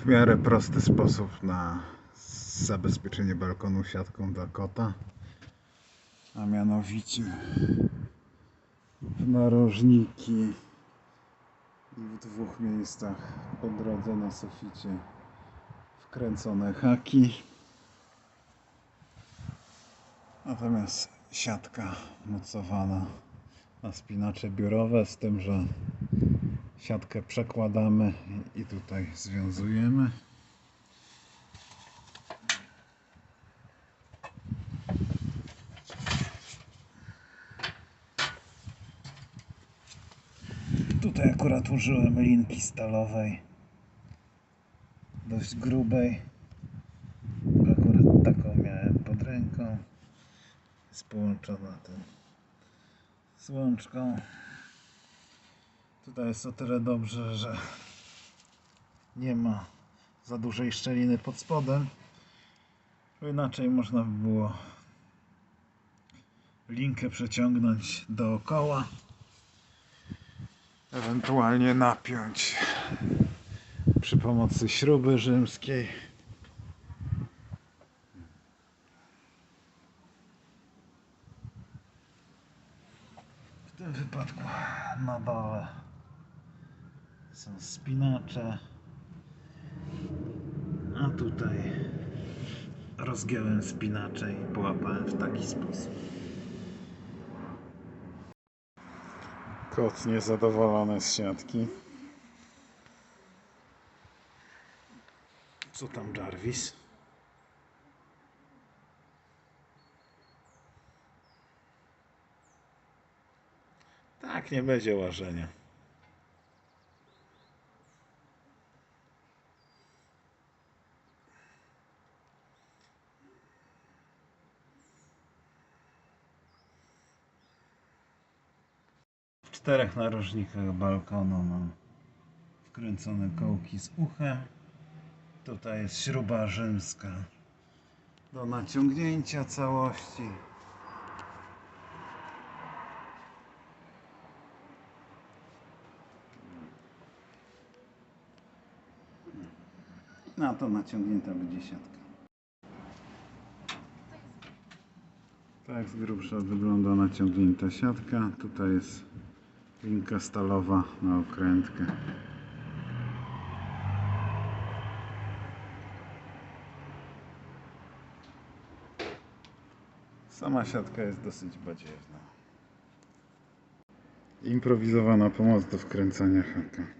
w miarę prosty sposób na zabezpieczenie balkonu siatką dla kota. A mianowicie w narożniki i w dwóch miejscach po drodze na suficie wkręcone haki. Natomiast siatka mocowana na spinacze biurowe z tym, że siatkę przekładamy i tutaj związujemy. Tutaj akurat użyłem linki stalowej, dość grubej. Akurat taką miałem pod ręką. Jest połączona tym z łączką. Tutaj jest o tyle dobrze, że nie ma za dużej szczeliny pod spodem. Bo inaczej można by było linkę przeciągnąć dookoła. Ewentualnie napiąć przy pomocy śruby rzymskiej. W tym wypadku na dole są spinacze, a tutaj rozgiąłem spinacze i połapałem w taki sposób. Kot niezadowolony z siatki. Co tam Jarvis? Tak, nie będzie łażenia. Czterech narożnikach balkonu mam wkręcone kołki z uchem. Tutaj jest śruba rzymska do naciągnięcia całości. Na to naciągnięta będzie siatka. Tak z grubsza wygląda naciągnięta siatka. Tutaj jest linka stalowa na okrętkę. Sama siatka jest dosyć badziewna. Improwizowana pomoc do wkręcania haka.